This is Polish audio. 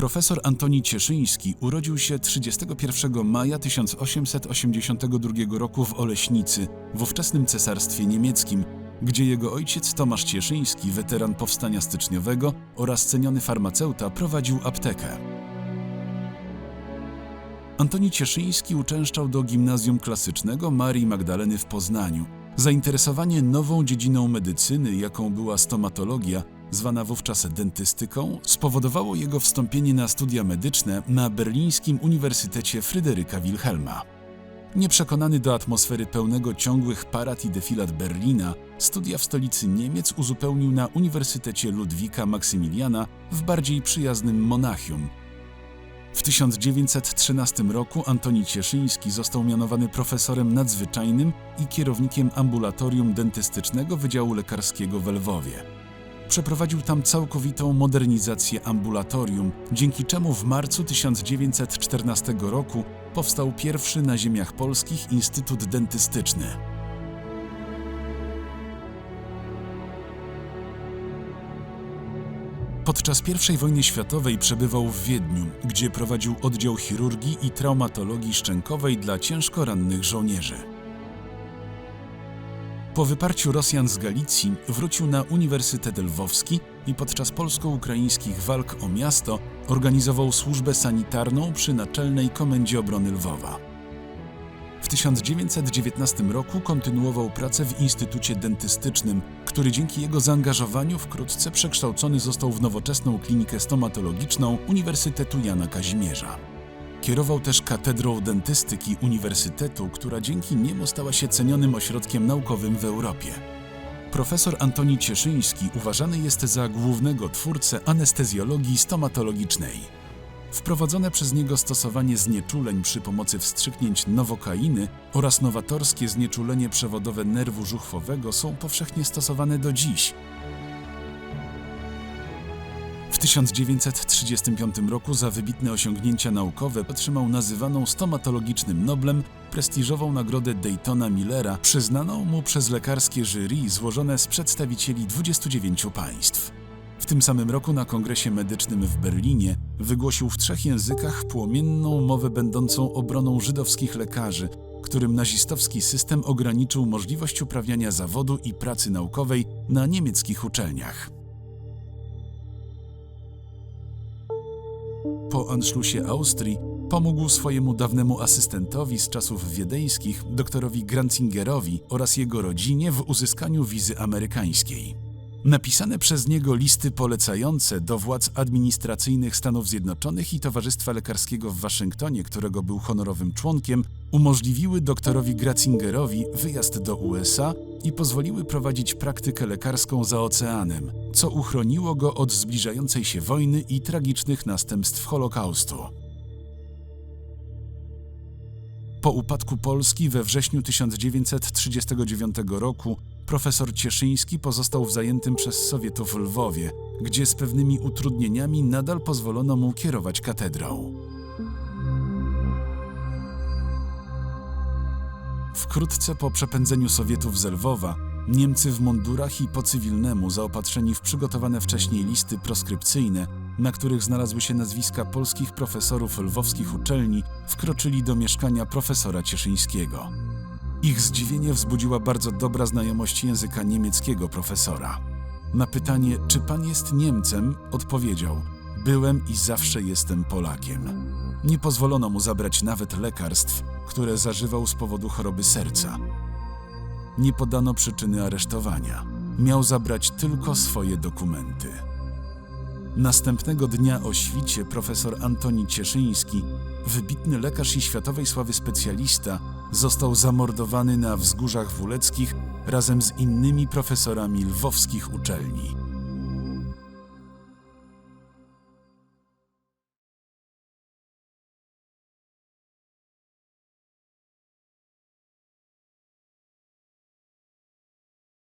Profesor Antoni Cieszyński urodził się 31 maja 1882 roku w Oleśnicy, w ówczesnym Cesarstwie Niemieckim, gdzie jego ojciec Tomasz Cieszyński, weteran powstania styczniowego oraz ceniony farmaceuta, prowadził aptekę. Antoni Cieszyński uczęszczał do gimnazjum klasycznego Marii Magdaleny w Poznaniu. Zainteresowanie nową dziedziną medycyny, jaką była stomatologia, zwana wówczas dentystyką, spowodowało jego wstąpienie na studia medyczne na berlińskim Uniwersytecie Fryderyka Wilhelma. Nieprzekonany do atmosfery pełnego ciągłych parad i defilat Berlina, studia w stolicy Niemiec uzupełnił na Uniwersytecie Ludwika Maksymiliana w bardziej przyjaznym Monachium. W 1913 roku Antoni Cieszyński został mianowany profesorem nadzwyczajnym i kierownikiem ambulatorium dentystycznego Wydziału Lekarskiego w Lwowie. Przeprowadził tam całkowitą modernizację ambulatorium, dzięki czemu w marcu 1914 roku powstał pierwszy na ziemiach polskich Instytut Dentystyczny. Podczas I wojny światowej przebywał w Wiedniu, gdzie prowadził oddział chirurgii i traumatologii szczękowej dla ciężko rannych żołnierzy. Po wyparciu Rosjan z Galicji wrócił na Uniwersytet Lwowski i podczas polsko-ukraińskich walk o miasto organizował służbę sanitarną przy Naczelnej Komendzie Obrony Lwowa. W 1919 roku kontynuował pracę w Instytucie Dentystycznym, który dzięki jego zaangażowaniu wkrótce przekształcony został w nowoczesną klinikę stomatologiczną Uniwersytetu Jana Kazimierza. Kierował też katedrą dentystyki Uniwersytetu, która dzięki niemu stała się cenionym ośrodkiem naukowym w Europie. Profesor Antoni Cieszyński uważany jest za głównego twórcę anestezjologii stomatologicznej. Wprowadzone przez niego stosowanie znieczuleń przy pomocy wstrzyknięć nowokainy oraz nowatorskie znieczulenie przewodowe nerwu żuchwowego są powszechnie stosowane do dziś. W 1935 roku za wybitne osiągnięcia naukowe otrzymał nazywaną stomatologicznym Noblem prestiżową nagrodę Daytona Millera, przyznaną mu przez lekarskie jury złożone z przedstawicieli 29 państw. W tym samym roku na Kongresie Medycznym w Berlinie wygłosił w trzech językach płomienną mowę będącą obroną żydowskich lekarzy, którym nazistowski system ograniczył możliwość uprawiania zawodu i pracy naukowej na niemieckich uczelniach. Po Anschlussie Austrii pomógł swojemu dawnemu asystentowi z czasów wiedeńskich, doktorowi Granzingerowi oraz jego rodzinie w uzyskaniu wizy amerykańskiej. Napisane przez niego listy polecające do władz administracyjnych Stanów Zjednoczonych i Towarzystwa Lekarskiego w Waszyngtonie, którego był honorowym członkiem, umożliwiły doktorowi Gratzingerowi wyjazd do USA i pozwoliły prowadzić praktykę lekarską za oceanem, co uchroniło go od zbliżającej się wojny i tragicznych następstw Holokaustu. Po upadku Polski we wrześniu 1939 roku profesor Cieszyński pozostał w zajętym przez Sowietów Lwowie, gdzie z pewnymi utrudnieniami nadal pozwolono mu kierować katedrą. Wkrótce po przepędzeniu Sowietów z Lwowa, Niemcy w mundurach i po cywilnemu zaopatrzeni w przygotowane wcześniej listy proskrypcyjne, na których znalazły się nazwiska polskich profesorów lwowskich uczelni, wkroczyli do mieszkania profesora Cieszyńskiego. Ich zdziwienie wzbudziła bardzo dobra znajomość języka niemieckiego profesora. Na pytanie, czy pan jest Niemcem, odpowiedział: Byłem i zawsze jestem Polakiem. Nie pozwolono mu zabrać nawet lekarstw, które zażywał z powodu choroby serca. Nie podano przyczyny aresztowania. Miał zabrać tylko swoje dokumenty. Następnego dnia o świcie profesor Antoni Cieszyński, wybitny lekarz i światowej sławy specjalista, został zamordowany na wzgórzach wuleckich razem z innymi profesorami lwowskich uczelni.